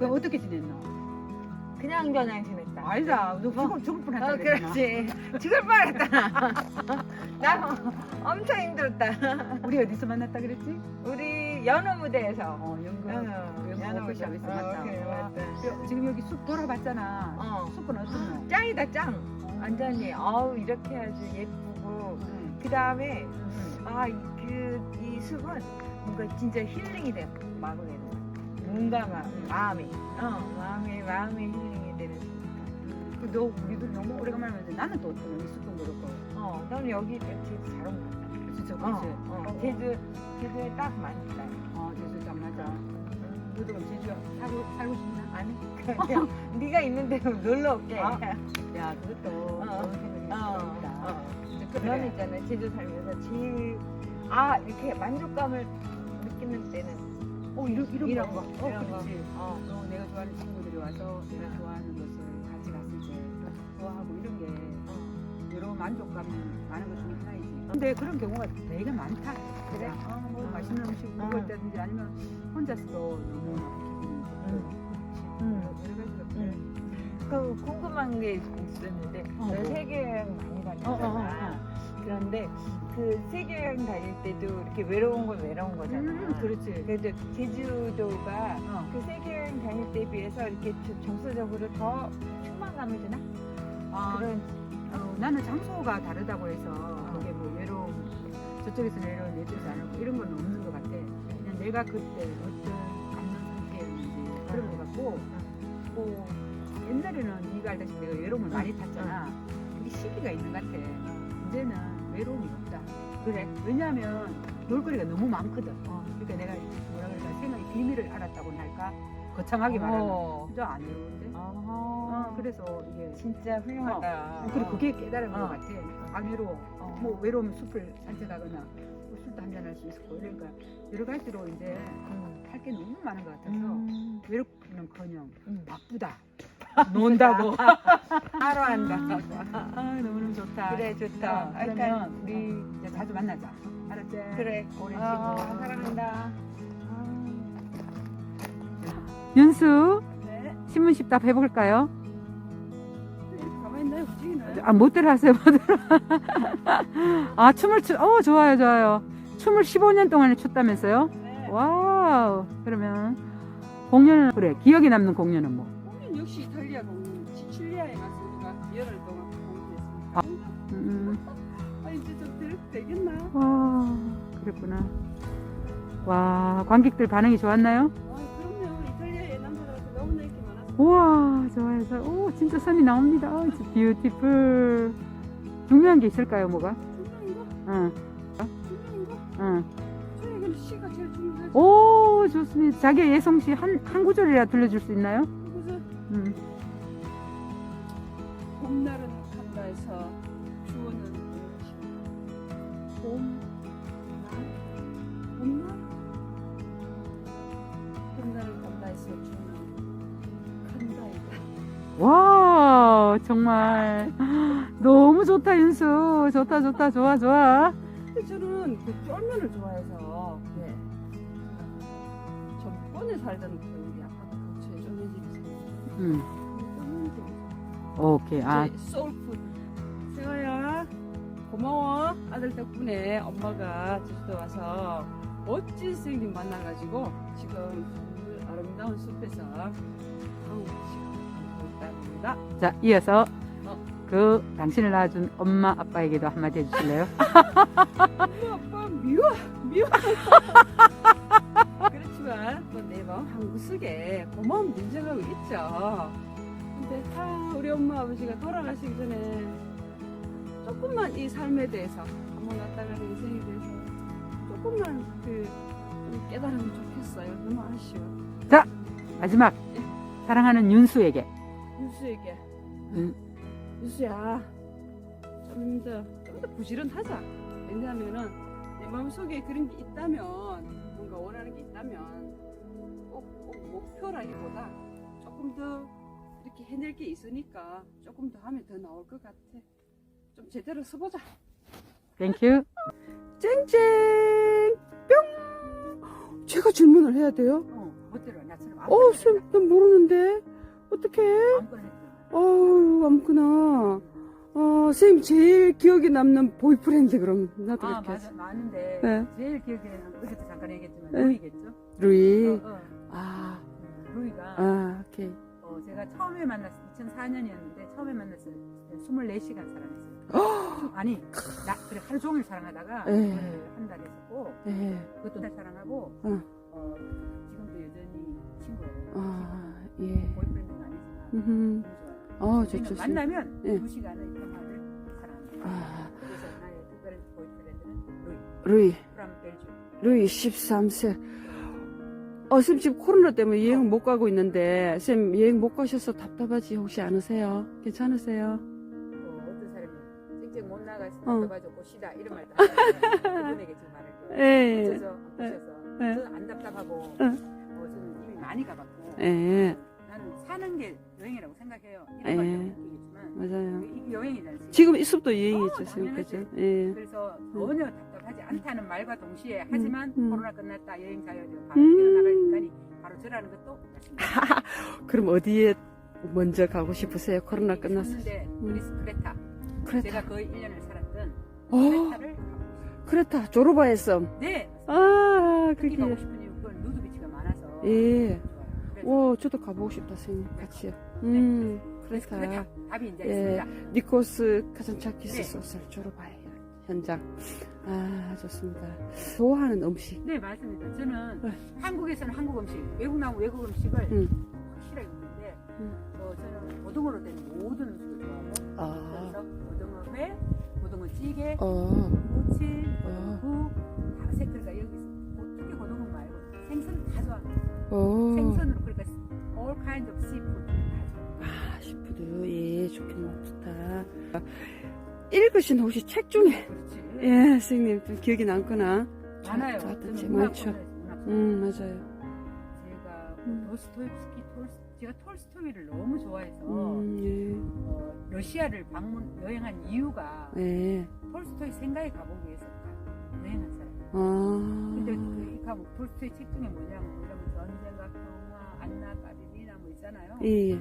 어. 아, 그럼 어떻게 지냈노? 그냥 저냥 지냈다. 아니다. 너 죽을, 죽을 뻔 했다 어, 그랬잖아. 그렇지. 죽을 뻔했다. 나 엄청 힘들었다. 우리 어디서 만났다 그랬지? 우리 연어 무대에서. 어, 연극. 어, 연극 워크숍에서. 만났다. 어, 와. 맞다. 여- 지금 여기 숲 돌아봤잖아. 어. 숲은 어떻노? 짱이다 짱. 완전히 어우 이렇게 아주 예쁘고 응. 그 다음에 응. 아그이 숲은 뭔가 진짜 힐링이 돼 되는 막 마음이 어 마음이 마음이 힐링이 되는 숲. 그너 우리도 너무 오래간만에 나는 또 어떤 이 숲은 그렇고. 어 나는 여기 제주 잘온것 같아. 진짜 어, 그렇지. 어, 제주 제주에 딱 맞다. 어, 제주 딱 맞아. 너도 그럼 제주 살고, 살고 싶나? 아니 그냥 네가 있는 데로 놀러 올게. 아, 야, 그것도 어. 좋은 생각이 어, 있다. 어. 있잖아 제주 살면서 제일 아 이렇게 만족감을 어, 이런, 이런, 이런 거. 거, 어, 이런 거. 그렇지. 어. 어, 내가 좋아하는 친구들이 와서 내가 좋아하는 곳을 같이 갔을 때 좋아하고 이런 게 여러 만족감 많은 것 중에 하나이지. 근데 그런 경우가 되게 많다. 그래? 어, 뭐 음. 맛있는 음식 음. 먹을 때든지 아니면 혼자서도 너무 기분이 좋고 음. 여러 가지가 그래. 음. 그 궁금한 게 있었는데 어, 너 뭐? 세계 여행 많이 다녔잖아. 어, 어, 어, 그런데 그 세계 여행 다닐 때도 이렇게 외로운 건 외로운 거잖아. 음, 그렇지. 그래도 제주도가 어. 그 세계 여행 다닐 때에 비해서 이렇게 저- 정서적으로 더 충만감을 주나? 아, 그런 어, 나는 장소가 다르다고 해서 그게 뭐 외로움 저쪽에서 외로움 내주지 않고 이런 건 없는 것 같아. 그냥 내가 그때 어떤 감정 상태였는지 그런 것 같고 뭐 옛날에는 네가 알다시피 내가 외로움을 많이 탔잖아. 그게 시기가 있는 것 같아. 이제는 외로움이 없다. 그래. 왜냐하면 놀거리가 너무 많거든. 어. 그러니까 내가 뭐라 그럴까 생각의 비밀을 알았다고는 할까 거창하게 말하면 어. 진짜 안 외로운데. 어, 어, 그래서 이게 진짜 훌륭하다. 그리고 그게 깨달은 어. 것 같아. 안 외로워. 어. 뭐 외로우면 숲을 산책하거나 뭐 술도 한잔 할 수 있고 그러니까 여러 가지로 이제 음. 할게 너무 많은 것 같아서 음. 외롭기는커녕 음. 바쁘다. 논다고. 하루 한다. 아 너무너무 좋다. 그래 좋다. 어, 그러면 우리 이제 자주 만나자. 알았지? 그래. 오래 아, 쉬고. 사랑한다. 윤수 네. 신문식 답 해볼까요? 가만히 있나요? 움직이나요? 아, 못 들어하세요, 못 들어. 아, 춤을 추, 어, 좋아요, 좋아요. 춤을 15년 동안에 췄다면서요? 네. 와우. 그러면 공연은, 그래, 기억에 남는 공연은 뭐? 역시 이탈리아 공연 시칠리아에 가서 우리가 열흘 동안 공연했습니다. 아. 음, 아 이제 좀 될, 되겠나? 와, 그랬구나. 와, 관객들 반응이 좋았나요? 아 그럼요 이탈리아에 남자들한테 너무나 인기 많았어. 우와, 좋아요, 좋아요. 오, 진짜 선이 나옵니다. 어, 진짜 뷰티풀. 중요한 게 있을까요, 뭐가? 중요한 거, 응, 중요한 거. 응. 저에게는 시가 제일 중요하지. 오, 좋습니다. 자기 예성 씨 한, 한 구절이라 들려줄 수 있나요? 음. 봄날은 한가에서 주어는 무엇이? 봄, 날, 봄날? 봄날은 한가에서 주어는 한가이다. 와, 정말. 너무 좋다, 윤수. 좋다, 좋다, 좋아, 좋아. 저는 그 쫄면을 좋아해서 네. 전번에 살던 그 있어요. 음. 오케이. 아, 소울푸드. 세아야 고마워. 아들 덕분에 엄마가 제주도 와서 멋진 선생님 만나가지고 지금 그 아름다운 숲에서 한국 시간을 보내고 있답니다. 자, 이어서 어. 그 당신을 낳아준 엄마, 아빠에게도 한마디 해주실래요? 엄마 아빠 미워 미워. 한구석에 고마움 인정하고 있죠. 근데 다 우리 엄마 아버지가 돌아가시기 전에 조금만 이 삶에 대해서 한번 왔다 가는 인생에 대해서 조금만 그좀 깨달으면 좋겠어요. 너무 아쉬워. 마지막. 사랑하는 윤수에게. 유수에게 음. 유수야 좀더좀더 부지런하자. 왜냐하면은 내 마음속에 그런 게 있다면 뭔가 원하는 게 있다면 목표라기보다 조금 더 이렇게 해낼 게 있으니까 조금 더 하면 더 나올 것 같아. 좀 제대로 써보자. 땡큐. 쨍쨍 뿅 아까 질문을 해야 돼요? 어, 못 들어. 나처럼 어, 쌤, 난 모르는데. 어떡해? 아무거나 했잖아. 어우, 아무구나. 어, 선생님 제일 기억에 남는 보이프렌드 그럼 나도 아, 맞아. 했어. 많은데 네. 제일 기억에 남는 어제도 잠깐 얘기했지만 네. 루이겠죠? 루이. 어, 어. 아, 음, 루이가 아, 오케이. 어, 제가 처음에 만났을 2004년이었는데 처음에 만났을 때 24시간 사랑했어요. 아니, 나 그래 하루 종일 사랑하다가 네. 한달 했었고 네. 그것도 날 사랑하고 응. 어, 지금도 여전히 친구예요. 아, 예. 보이프렌드는 아니지만 음. 어, 좋죠. 만나면 네. 두 시간의 평화를 사랑합니다. 아, 그래서 나의 특별한 보이프렌드는 루이, 루이. 루이 13세. 어, 쌤 지금 코로나 때문에 여행 못 가고 있는데, 쌤 여행 못 가셔서 답답하지 혹시 않으세요? 괜찮으세요? 어, 어떤 사람이 쨍쨍 못 나가서 어. 답답하죠 고시다 이런 말도 하잖아요. 그분에게 지금 말할 거예요. 예. 안 보셔서 네. 저는 안 답답하고 응. 어, 저는 이미 많이 가봤고 예. 나는 사는 게 여행이라고 생각해요. 예. 이런 말도 느끼겠지만 맞아요. 이게 여행이잖아요. 지금 이 숲도 여행이죠, 어, 쌤. 당연하지. 그죠? 예. 그래서 전혀 답답하지 않다는 말과 동시에 하지만 음. 코로나 끝났다 여행 자유로 바로 음. 인간이 바로 저라는 것도. 그럼 어디에 먼저 가고 싶으세요? 코로나 끝났을 때. 데 그리스 크레타. 크레타. 제가 거의 1년을 살았던 어, 크레타를. 크레타. 조르바의 섬. 네. 아, 특히 가고 그게. 싶은 이유 그건 누드 비치가 많아서 예. 오, 저도 가보고 싶다, 선생님. 같이요. 음, 그래서 크레타. 답이 이제 예. 있습니다. 니코스 카잔차키스 네. 소설 조르바의 현장. 아, 좋습니다. 좋아하는 음식. 네 맞습니다. 저는 네. 한국에서는 한국 음식, 외국 나오면 외국 음식을 음. 확실하게 먹는데 음. 어, 저는 고등어로 된 모든 음식을 좋아하고 아, 그래서 고등어 회, 고등어 찌개, 어, 무침, 어. 고등어 국, 다 세- 그러니까 여기 고- 특히 고등어 말고 생선 다 좋아합니다. 어. 생선으로 그러니까 all kinds of seafood 다 좋아합니다. 아, 시푸드. 예, 좋겠네. 좋다. 읽으신 혹시 책 중에, 그렇지. 예, 선생님, 좀 기억이 남거나. 많아요. 저는 문학 많죠. 음, 맞아요. 제가 음. 도스토옙스키 톨스 제가 톨스토이를 너무 좋아해서 음, 어, 러시아를 방문 여행한 이유가 예. 예. 톨스토이 생가에 가보기 위해서 가- 여행한 사람이에요. 아. 근데 그, 가 톨스토이 책 중에 뭐냐면 전쟁과 평화, 안나 까비리나 뭐 있잖아요. 예, 예.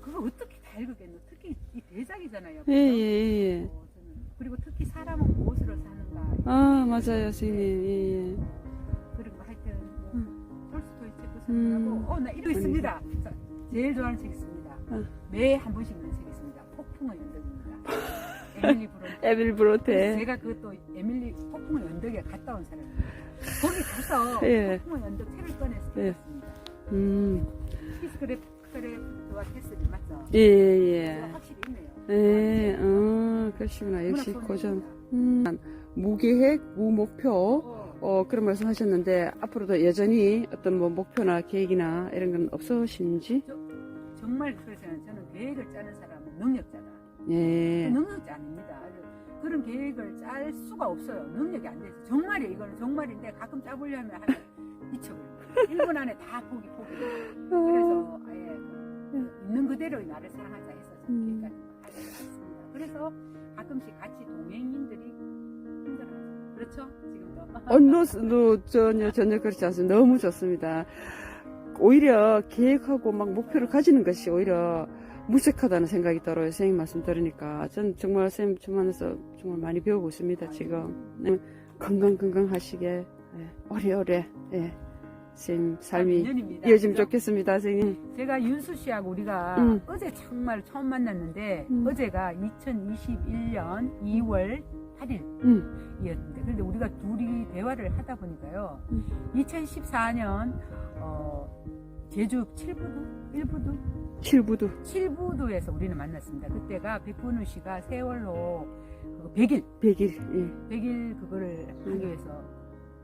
그걸 어떻게 다 읽었겠노? 특히 이 대작이잖아요. 예, 예, 예. 어, 저는. 그리고 특히 사람은 무엇으로 사는가 아, 맞아요, 선생님. 예, 예. 그리고 하여튼 뭐 음. 톨스토이 책도 음. 선물하고 어나 이거 있습니다. 자, 제일 좋아하는 책 있습니다. 어. 매해 한 번씩 읽는 책 있습니다. 폭풍의 연덕입니다. 에밀리. 에빌 그래서 브로테. 제가 그것도 에밀리 폭풍의 연덕에 갔다 온 사람이에요. 거기 가서 예. 폭풍의 연덕 책을 꺼내서 예. 읽었습니다. 음, 히스크 테스리 맞죠? 예, 예. 제가 확실히 있네요. 예, 어, 그러시구나. 역시 고전. 음, 무계획, 무목표. 어, 어, 그런 말씀 하셨는데, 앞으로도 여전히 어떤 뭐 목표나 계획이나 이런 건 없으신지? 정말 그러잖아요. 저는 계획을 짜는 사람은 능력자다. 예. 능력자 아닙니다. 그런 계획을 짤 수가 없어요. 능력이 안 돼서. 정말이에요. 이거는 정말인데 가끔 짜보려면 한 미쳐버려요. 1분 안에 다 포기, 포기. 그래서 그 있는 그대로의 나를 사랑하자 해서 음. 하지 않습니다. 그래서 가끔씩 같이 동행인들이 힘들어하죠. 그렇죠? 지금도. 어, 노, 노, 전혀, 전혀 그렇지 않습니다. 너무 좋습니다. 오히려 계획하고 막 목표를 가지는 것이 오히려 무색하다는 생각이 들어요. 선생님 말씀 들으니까. 전 정말 선생님 주만에서 정말 많이 배우고 있습니다, 지금. 네, 건강, 건강 하시게. 예, 오래오래, 예. 선생님 삶이 인연입니다. 이어지면 그죠? 좋겠습니다, 선생님. 제가 윤수 씨하고 우리가 음. 어제 정말 처음 만났는데 음. 어제가 2021년 2월 8일 음, 이었는데 그런데 우리가 둘이 대화를 하다 보니까요 음. 2014년 어, 제주 7부도 1부도 칠부도. 7부도에서 우리는 만났습니다 그때가 백분우 씨가 세월호 그 100일 100일, 예. 100일 그거를 하기 음. 위해서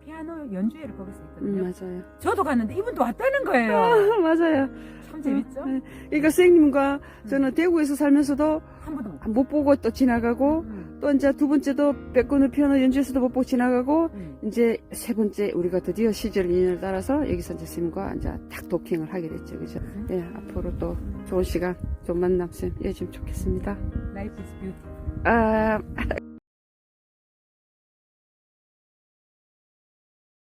피아노 연주회를 거기서 음, 했거든요 맞아요. 저도 갔는데 이분도 왔다는 거예요 아, 맞아요. 참 재밌죠? 음, 그러니까 선생님과 저는 대구에서 살면서도 한 번도 못 못 보고 또 지나가고 음, 또 이제 두 번째도 백건우 피아노 연주에서도 못 보고 지나가고 음. 이제 세 번째 우리가 드디어 시절 인연을 따라서 여기서 이제 쌤과 이제 딱 도킹을 하게 됐죠. 그죠? 예, 앞으로 또 좋은 시간, 좋은 만남 쌤 이어지면 좋겠습니다. Life is beautiful 아,